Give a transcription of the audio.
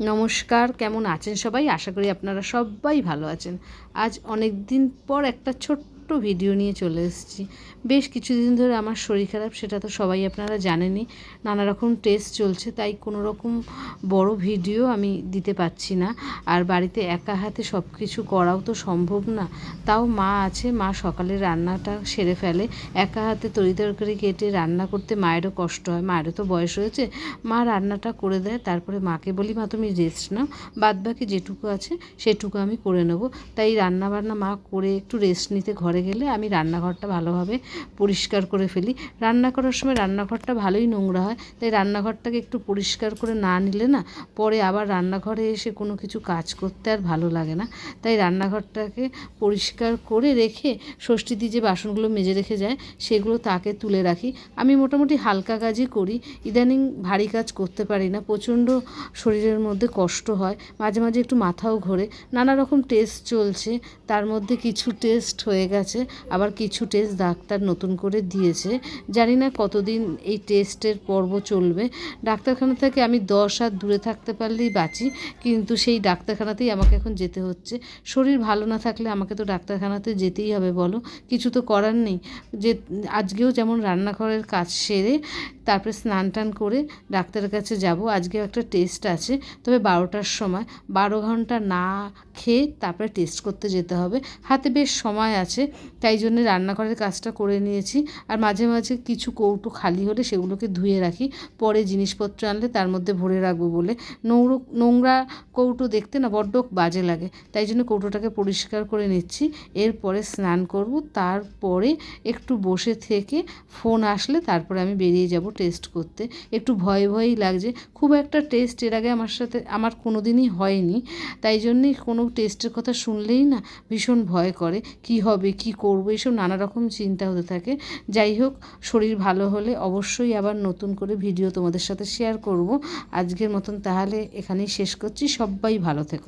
নমস্কার, কেমন আছেন সবাই? আশা করি আপনারা সবাই ভালো আছেন। আজ অনেক দিন পর একটা ছোট্ট ভিডিও নিয়ে চলে এসেছি। বেশ কিছুদিন ধরে আমার শরীর খারাপ, সেটা তো সবাই আপনারা জানেনই। নানা রকম টেস্ট চলছে, তাই কোনো রকম বড় ভিডিও আমি দিতে পারছি না। আর বাড়িতে একা হাতে সব কিছু করাও তো সম্ভব না। তাও মা আছে, মা সকালে রান্নাটা সেরে ফেলে। একা হাতে তরি তরকারি কেটে রান্না করতে মায়েরও কষ্ট হয়, মায়েরও তো বয়স হয়েছে। মা রান্নাটা করে দেয়, তারপরে মাকে বলি, মা, তুমি রেস্ট নাও। বাদ বাকি যেটুকু আছে, সেটুকু আমি করে নেব। তাই রান্না বান্না মা করে একটু রেস্ট নিতে ঘরে গেলে আমি রান্নাঘরটা ভালোভাবে পরিষ্কার করে ফেলি। রান্না করার সময় রান্নাঘরটা ভালোই নোংরা হয়, তাই রান্নাঘরটাকে একটু পরিষ্কার করে না নিলে না পরে আবার রান্নাঘরে এসে কোনো কিছু কাজ করতে আর ভালো লাগে না। তাই রান্নাঘরটাকে পরিষ্কার করে রেখে ষষ্ঠীদি যে বাসনগুলো মেজে রেখে যায়, সেগুলো তাকে তুলে রাখি। আমি মোটামুটি হালকা কাজই করি, ইদানিং ভারী কাজ করতে পারি না, প্রচণ্ড শরীরের মধ্যে কষ্ট হয়, মাঝে মাঝে একটু মাথাও ঘোরে। নানা রকম টেস্ট চলছে, তার মধ্যে কিছু টেস্ট হয়ে গেছে। আবার কিছু টেস্ট ডাক্তার নতুন করে দিয়েছে। জানি না কতদিন এই টেস্টের পর্ব চলবে। ডাক্তারখানা থেকে আমি দশ হাত দূরে থাকতে পারলেই বাঁচি, কিন্তু সেই ডাক্তারখানাতেই আমাকে এখন যেতে হচ্ছে। শরীর ভালো না থাকলে আমাকে তো ডাক্তারখানাতে যেতেই হবে, বলো। কিছু তো করার নেই। যে আজকেও যেমন রান্নাঘরের কাজ সেরে তারপরে স্নান টান করে ডাক্তারের কাছে যাব, আজকেও একটা টেস্ট আছে। তবে বারোটার সময়। বারো ঘণ্টা না খেয়ে তারপরে টেস্ট করতে যেতে হবে। হাতে বেশ সময় আছে। তাই জন্য রান্নাঘরের কাজটা করে নিয়েছি। আর মাঝে মাঝে কিছু কৌটো খালি হলে সেগুলোকে ধুয়ে রাখি। পরে জিনিসপত্র আনলে তার মধ্যে ভরে রাখব বলে। নোংরো, নোংরা কৌটো দেখতে না বড্ড বাজে লাগে। তাই জন্য কৌটোটাকে পরিষ্কার করে নিচ্ছি। এরপরে স্নান করব। তারপরে একটু বসে থেকে ফোন আসলে তারপরে আমি বেরিয়ে যাব টেস্ট করতে। একটু ভয় ভয়ই লাগছে। খুব একটা টেস্ট এর আগে আমার সাথে, আমার কোনো দিনই হয়নি। তাই জন্যই কোনো টেস্টের কথা শুনলেই না ভীষণ ভয় করে। কি হবে, কি করব? এসব নানা রকম চিন্তা হতে থাকে। যাই হোক, শরীর ভালো হলে অবশ্যই আবার নতুন করে ভিডিও তোমাদের সাথে শেয়ার করব। আজকের মতন তাহলে এখানেই শেষ করছি। সবাই ভালো থেকো।